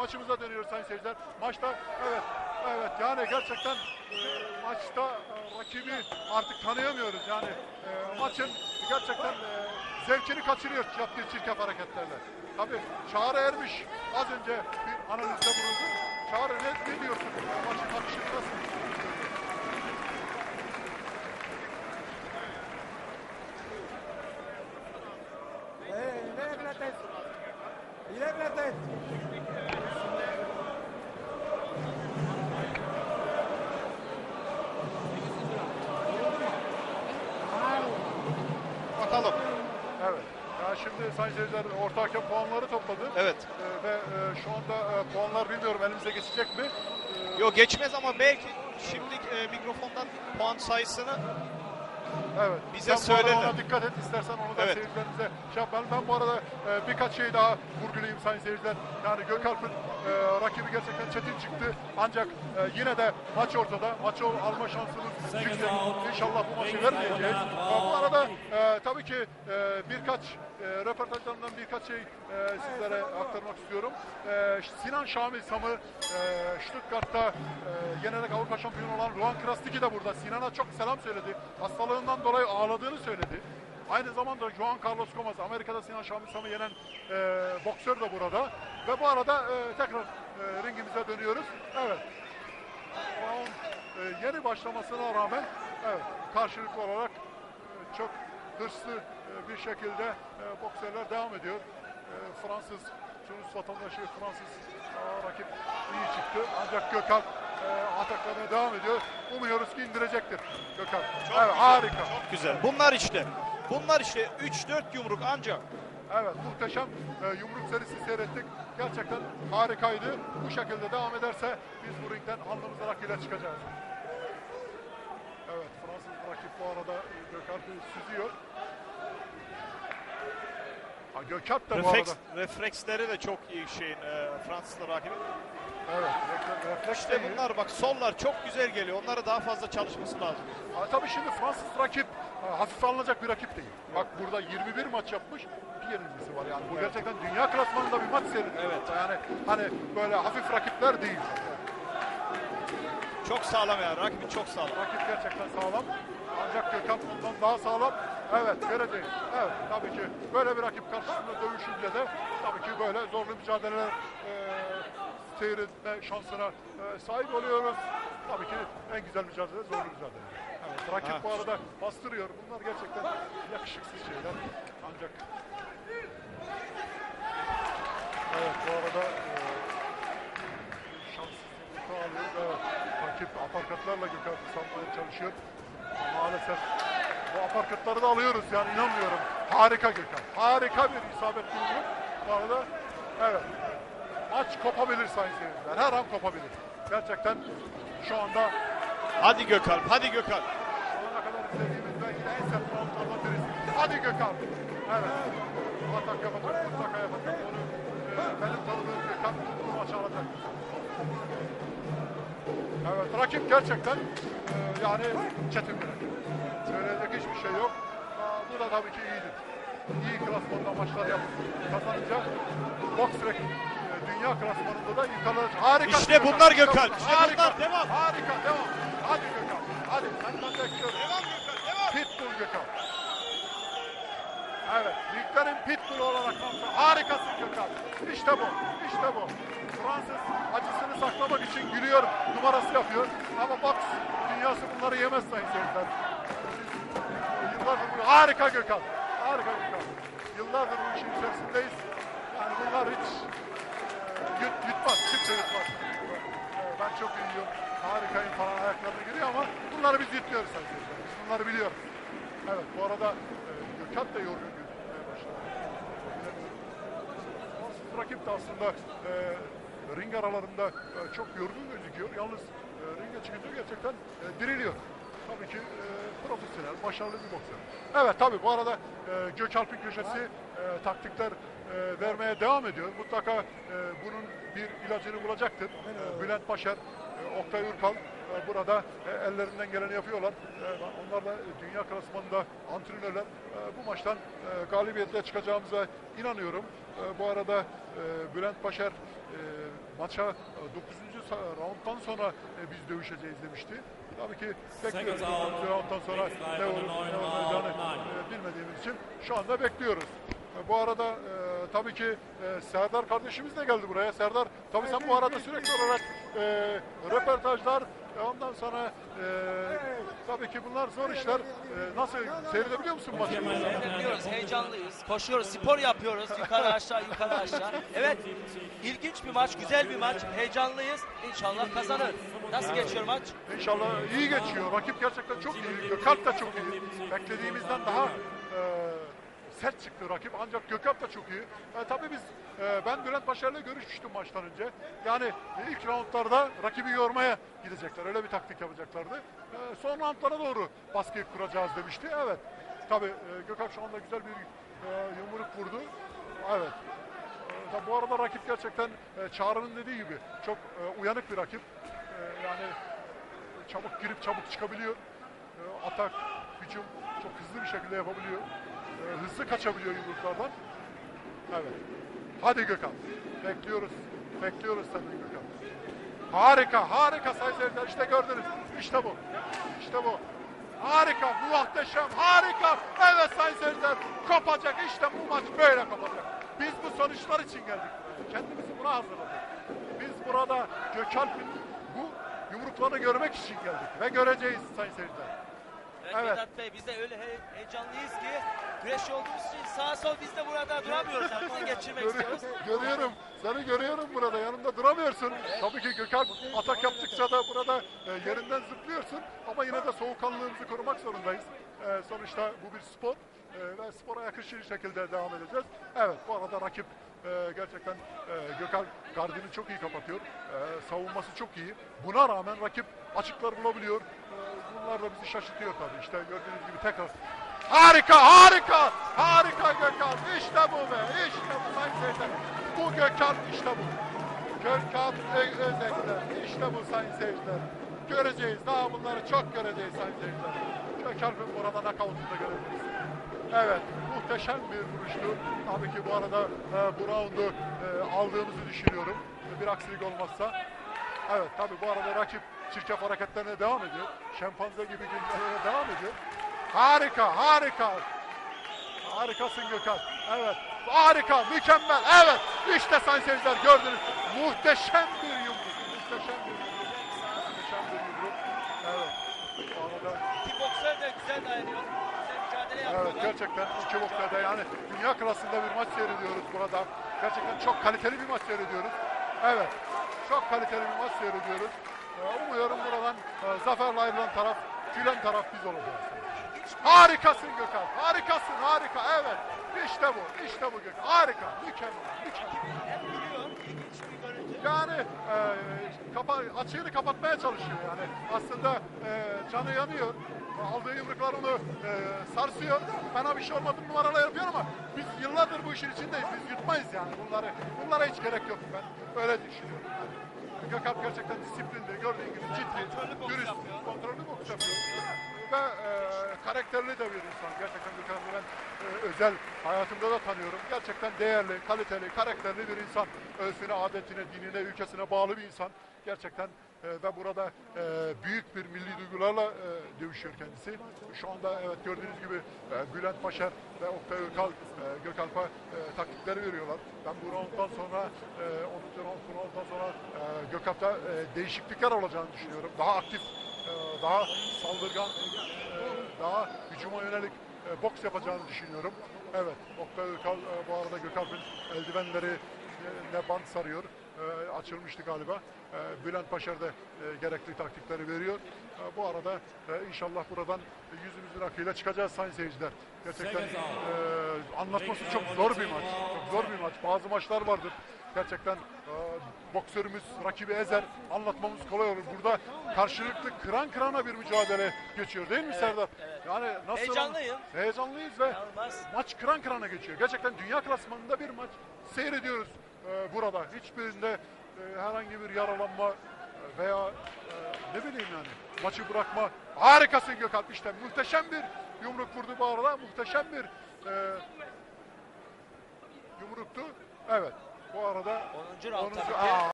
Maçımıza dönüyoruz sayın seyirciler. Maçta evet evet yani gerçekten e, maçta e, rakibi artık tanıyamıyoruz. Yani e, maçın gerçekten e, zevkini kaçırıyor yaptığı çirkef hareketlerle. Tabii Çağrı Ermiş az önce bir analizde bulundu. Çağrı ne, ne diyorsun? Maçın akışını nasıl Bakalım. Evet. Ya şimdi sayın seyirciler orta hakem puanları topladı. Evet. E, ve e, şu anda e, puanlar bilmiyorum elimize geçecek mi? E, Yok geçmez ama belki şimdi e, mikrofondan puan sayısını Evet. Bize söylerler. Ona dikkat et istersen onu da Evet. seyircilerimize şey yapalım. Ben bu arada e, birkaç şey daha vurgulayayım sayın seyirciler. Yani Gökalp'ın e, rakibi gerçekten çetin çıktı. Ancak e, yine de maç ortada. Maçı alma şansımız yüksek. İnşallah bu maçı vermeyeceğiz. E, bu arada e, tabii ki e, birkaç e, röportajlarından birkaç şey e, sizlere aktarmak istiyorum. E, Sinan Şamil Sam'ı e, Stuttgart'ta e, yenerek Avrupa şampiyonu olan Ruan Krasniki de burada. Sinan'a çok selam söyledi. Hastalığından dolayı ağladığını söyledi. Aynı zamanda Juan Carlos Gomez, Amerika'da Sinan Şamil Sam'ı yenen e, boksör de burada. Ve bu arada e, tekrar e, ringimize dönüyoruz. Evet. Round e, yeni başlamasına rağmen evet karşılıklı olarak e, çok hırslı e, bir şekilde e, boksörler devam ediyor. E, Fransız, Tunus vatandaşı Fransız aa, rakip iyi çıktı. Ancak Gökhan e, ataklarına devam ediyor. Umuyoruz ki indirecektir Gökhan. çok evet, güzel, harika. Çok güzel. Bunlar işte. Bunlar işte 3-4 yumruk ancak. Evet muhteşem e, yumruk serisi seyrettik. Gerçekten harikaydı. Bu şekilde devam ederse biz bu ringden alnımızın akıyla çıkacağız. Evet Fransız rakip bu arada Gökalp'i süzüyor. Ha, de bu Refleks, arada. refleksleri de çok iyi şeyin e, Fransızlar rakibi. Evet. İşte bunlar bak sollar çok güzel geliyor. Onlara daha fazla çalışması lazım. Ha, tabii şimdi Fransız rakip ha, hafife alınacak bir rakip değil. Bak burada 21 maç yapmış. Bir yenilgisi var yani. Bu gerçekten dünya klasmanında bir maç serisi. Evet. Yani hani böyle hafif rakipler değil. Çok sağlam yani. Rakibi çok sağlam. Rakip gerçekten sağlam. Ancak Gökhan bundan daha sağlam. Evet göreceğiz. Evet tabii ki böyle bir rakip karşısında dövüşünce de tabii ki böyle zorlu mücadeleler e, seyretme şansına e, sahip oluyoruz. Tabii ki en güzel mücadele zorlu mücadele. Evet, rakip Ha. bu arada bastırıyor. Bunlar gerçekten yakışıksız şeyler. Ancak Evet bu arada e, şanssızlıkta alıyoruz. Evet. Rakip aparkatlarla Gökhan satmaya çalışıyor. Maalesef bu aparkatları da alıyoruz yani inanmıyorum. Harika Gökhan. Harika bir isabet yumruk. Bu arada evet. Maç kopabilir sayın seyirciler. Her an kopabilir. Gerçekten şu anda Hadi Gökalp, hadi Gökalp. şu ana kadar izlediğimiz belki de en sert roundlardan birisi. Hadi Gökhan. Evet. Atak yapacak, mutlaka yapacak. Onu e, benim tanıdığım Gökhan bu maçı alacak. Evet, rakip gerçekten e, yani çetin bir rakip. Söyleyecek hiçbir şey yok. Aa, bu da tabii ki iyidir. İyi klasmanda maçlar yapıp kazanınca box rek e, dünya klasmanında da yıkanır. Harika. İşte bunlar Gökhan, işte Harika. bunlar, devam. Harika, devam. Hadi Gökhan. Hadi senden bekliyorum. Devam Gökalp, devam. Pitbull Gökhan. Evet, liglerin pitbull olarak kalktı. Harikasın Gökhan. İşte bu, işte bu. Fransız acısını saklamak için gülüyor, numarası yapıyor. Ama boks dünyası bunları yemez sayın seyirciler. Yıllardır bu, harika Gökhan. Harika Gökhan. Yıllardır bu işin içerisindeyiz. Yani bunlar hiç yut, yutmaz, kimse yutmaz. Ben çok iyiyim, harikayım falan ayaklarına giriyor ama bunları biz yutmuyoruz seyirciler. Biz bunları biliyoruz. Evet bu arada e, Gökhan da yorgun gözükmeye başladı. Rakip de aslında e, ring aralarında e, çok yorgun gözüküyor. Yalnız e, ringe çıkınca gerçekten e, diriliyor. Tabii ki e, profesyonel, başarılı bir boksör. Evet tabii bu arada e, Gökalp'in köşesi e, taktikler e, vermeye devam ediyor. Mutlaka e, bunun bir ilacını bulacaktır. E, Bülent Başar, e, Oktay Ürkal e, burada e, ellerinden geleni yapıyorlar. E, onlar da dünya klasmanında antrenörler. Bu maçtan galibiyetle çıkacağımıza inanıyorum. Bu arada Bülent Başar maça 9. rounddan sonra biz dövüşeceğiz demişti. Tabii ki bekliyoruz. Seconds out. 9. rounddan sonra ne olur ne e, bilmediğimiz için şu anda bekliyoruz. E, Bu arada e, tabii ki e, Serdar kardeşimiz de geldi buraya. Serdar tabii sen bu arada sürekli olarak e, röportajlar e, ondan sonra e, tabii ki bunlar zor işler. E, nasıl seyredebiliyor musun maçı? Seyredebiliyoruz, heyecanlıyız. Koşuyoruz, spor yapıyoruz. Yukarı aşağı, yukarı aşağı. Evet, ilginç bir maç, güzel bir maç. Heyecanlıyız. İnşallah kazanır. Nasıl geçiyor maç? İnşallah iyi geçiyor. Rakip gerçekten çok iyi. Gökalp da çok iyi. Beklediğimizden daha e, sert çıktı rakip. Ancak Gökalp da çok iyi. E, tabii biz e, ben Bülent Başar'la görüşmüştüm maçtan önce. Yani ilk roundlarda rakibi yormaya gidecekler. Öyle bir taktik yapacaklardı. E, son roundlara doğru baskıyı kuracağız demişti. Evet. Tabii e, Gökalp şu anda güzel bir e, yumruk vurdu. Evet. E, bu arada rakip gerçekten e, Çağrı'nın dediği gibi çok e, uyanık bir rakip. E, yani çabuk girip çabuk çıkabiliyor. E, atak, hücum çok hızlı bir şekilde yapabiliyor. E, hızlı kaçabiliyor yumruklardan. Evet. Hadi Gökhan. Bekliyoruz. Bekliyoruz senden Gökhan. Harika, harika sayın. İşte gördünüz. İşte bu. İşte bu. Harika, muhteşem, harika. Evet sayın seyirciler. Kopacak. İşte bu maç böyle kopacak. Biz bu sonuçlar için geldik. Kendimizi buna hazırladık. Biz burada Gökalp'in bu yumruklarını görmek için geldik. Ve göreceğiz sayın seyirciler. Evet. Vedat Bey, biz de öyle he- heyecanlıyız ki güreşçi olduğumuz için sağ sol biz de burada duramıyoruz. Bunu geçirmek istiyoruz. görüyorum. Seni görüyorum burada. Yanımda duramıyorsun. Tabii ki Gökalp atak yaptıkça da burada e, yerinden zıplıyorsun. Ama yine de soğukkanlılığımızı korumak zorundayız. E, sonuçta bu bir spor. E, ve spora yakışır şekilde devam edeceğiz. Evet bu arada rakip e, gerçekten e, Gökalp gardını çok iyi kapatıyor. E, savunması çok iyi. Buna rağmen rakip açıklar bulabiliyor. E, bunlar da bizi şaşırtıyor tabii. İşte gördüğünüz gibi tekrar Harika, harika, harika Gökhan. İşte bu be, işte bu sayın seyirciler. Bu Gökhan, işte bu. Gökhan Ö- Özekler, işte bu sayın seyirciler. Göreceğiz, daha bunları çok göreceğiz sayın seyirciler. Gökhan'ın burada nakavutunu göreceğiz. Evet, muhteşem bir vuruştu. Tabii ki bu arada e, bu roundu e, aldığımızı düşünüyorum. Bir aksilik olmazsa. Evet, tabii bu arada rakip çirkef hareketlerine devam ediyor. Şempanze gibi gülmelerine devam ediyor. Harika, harika. Harikasın Gökhan. Evet. Harika, mükemmel. Evet. İşte sayın seyirciler gördünüz. Muhteşem bir yumruk. Muhteşem bir yumruk. Muhteşem bir yumruk. Evet. Bu arada İki boksör de güzel dayanıyor. Evet gerçekten iki boksörde yani dünya klasında bir maç seyrediyoruz burada. Gerçekten çok kaliteli bir maç seyrediyoruz. Evet. Çok kaliteli bir maç seyrediyoruz. Ee, Umuyorum buradan e, zaferle ayrılan taraf, gülen taraf biz olacağız. Harikasın Gökhan. Harikasın. Harika. Evet. İşte bu. İşte bu Gökhan. Harika. Mükemmel. Mükemmel. Yani e, kapa, açığını kapatmaya çalışıyor yani. Aslında e, canı yanıyor. Aldığı yumruklar onu e, sarsıyor. Bana bir şey olmadı numaralar yapıyor ama biz yıllardır bu işin içindeyiz. Biz yutmayız yani bunları. Bunlara hiç gerek yok. Ben öyle düşünüyorum. Gökhan gerçekten disiplinli, gördüğün gibi ciddi, dürüst, kontrollü boks yapıyor. Ve e, karakterli de bir insan. Gerçekten Gökhan'ı ben e, özel hayatımda da tanıyorum. Gerçekten değerli, kaliteli, karakterli bir insan. Ölsüne, adetine, dinine, ülkesine bağlı bir insan. Gerçekten e, ve burada e, büyük bir milli duygularla e, dövüşüyor kendisi. Şu anda evet gördüğünüz gibi e, Bülent Paşar ve Oktay Ökal e, Gökalp'a e, taktikleri veriyorlar. Ben bu rounddan sonra e, 10. round bu rounddan sonra e, Gökalp'ta e, değişiklikler olacağını düşünüyorum. Daha aktif, daha saldırgan, e, daha hücuma yönelik e, boks yapacağını düşünüyorum. Evet, Oktay Ökal e, bu arada Gökalp'in eldivenleri ne bant sarıyor. E, açılmıştı galiba. E, Bülent Paşar da e, gerekli taktikleri veriyor. E, bu arada e, inşallah buradan yüzümüzün akıyla çıkacağız sayın seyirciler. Gerçekten e, anlatması çok zor bir maç. Çok zor bir maç. Bazı maçlar vardır. Gerçekten e, boksörümüz rakibi ezer. Anlatmamız kolay olur. Burada karşılıklı kıran kırana bir mücadele geçiyor değil mi Serdar? Yani nasıl Heyecanlıyım. Heyecanlıyız ve İnanılmaz. maç kıran kırana geçiyor. Gerçekten dünya klasmanında bir maç seyrediyoruz e, burada. Hiçbirinde e, herhangi bir yaralanma veya e, ne bileyim yani maçı bırakma. Harikasın Gökalp işte muhteşem bir yumruk vurdu bu arada. Muhteşem bir e, yumruktu. Evet. Bu arada 10. round 10. tabii ki. Aa,